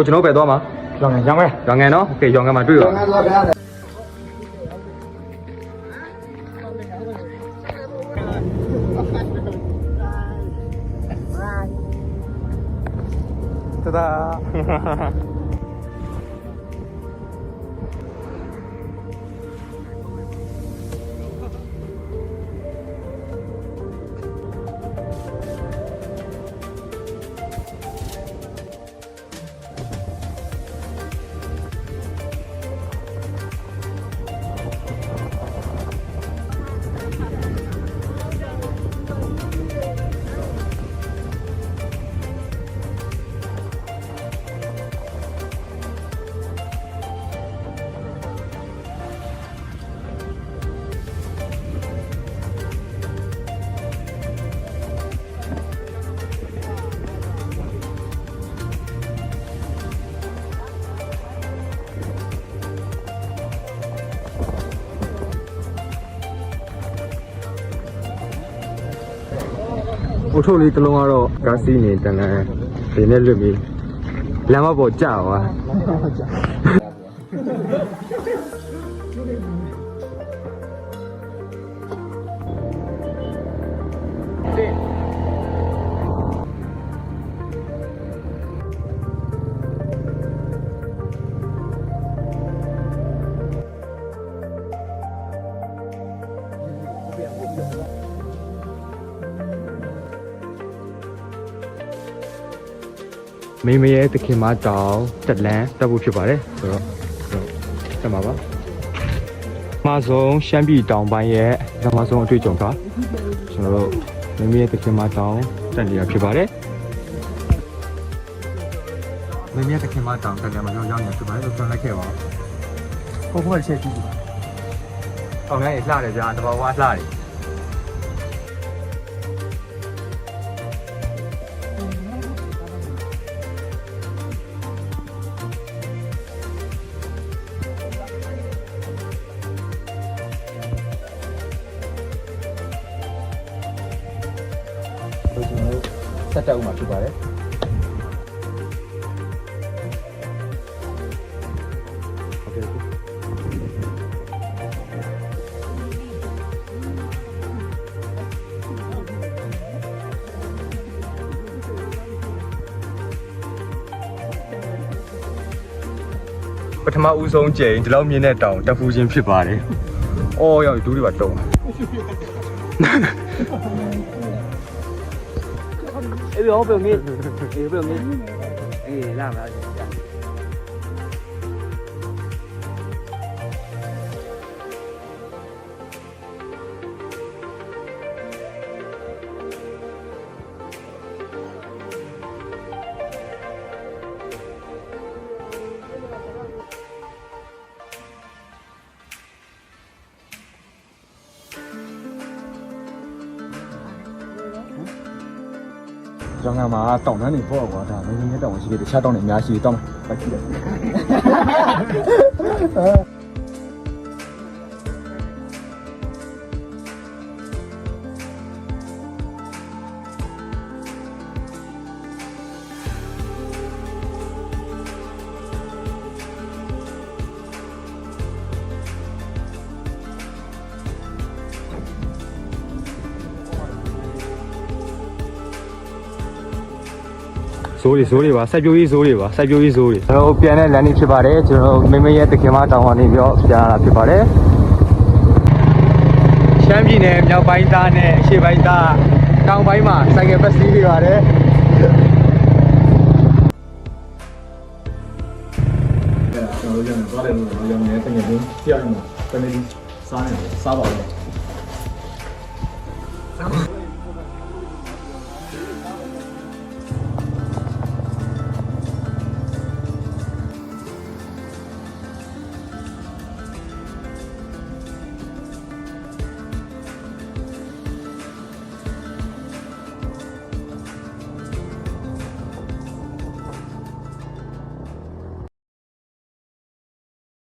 ကိုကျွန်တော်ပဲသွားမှာ ရောင်းငယ်ရောင်းငယ် ရွာငံနော်โอเคရွာငံမှာတွေ့ရော ငါသွားကြရတယ် တဒါ အုတ်ထုတ်လေးတစ်လုံးကတော့ကားစီးနေတန်တန်ဒီနဲ့လွတ်ပြီးလမ်းမပေါ်ကြာသွား မိမရဲ့တခင်မတောင်တက်လန်းတက်ဖို့ဖြစ်ပါတယ်ဆိုတော့ဆိုတော့တက်မှာပါမဆုံးရှမ်းပြည်တောင်ပိုင်းရဲ့ဓမ္မဆုံးအတွေ့အကြုံကကျွန်တော်တို့မိမရဲ့တခင်မတောင်တက်နေတာဖြစ်ပါတယ်မိမရဲ့တခင်မတောင်တက်တယ်မှာရောက်ရောက်နေဖြစ်ပါတယ်လို့ပြောလိုက်ခဲ့ပါဟိုဘက်ချက်ကြည့်အောင်လည်းလှတယ်ဗျာတဘာဝလှတယ် ကိုကျွန်တော်တို့ဆက်တက်ဦးမှာဖြစ်ပါတယ်ဟုတ်ကဲ့ပထမဦးဆုံးကြိမ်ဒီလောက်မြင်တဲ့တောင်တက်ဖူးခြင်းဖြစ်ပါတယ်။အော်ရောက်ဒူးတွေပါတုံး။ အေးရောဘယ်ငေးအေးဘယ်ငေးအေးလာမလား ကျောင်းကမှာတောင်တန်းနေပေါ့ကွာဒါမင်းကြီးတောင်ရှိတယ်တခြားတောင်တွေအများကြီးတောင်းပတ်ကြည့်တယ် ဇိုးတွေဇိုးတွေပါစိုက်ပျိုးရေးဇိုးတွေပါစိုက်ပျိုးရေးဇိုးတွေကျွန်တော်တို့ပြန်တဲ့လမ်းလေးဖြစ်ပါတယ်ကျွန်တော်တို့မင်းမရဲ့တခင်မတောင်ကနေပြီးတော့ပြန်လာတာဖြစ်ပါတယ်ရှမ်းပြည်နယ်မြောက်ပိုင်းသားနဲ့အရှေ့ပိုင်းသားတောင်ပိုင်းမှာစိုက်ကယ်ပတ်စီးနေပါတယ်ကျွန်တော်တို့ရောင်းသွားတယ်လို့ရောင်းနေတကယ်ချင်းပြရမှာတကယ်စားနေစားပါတော့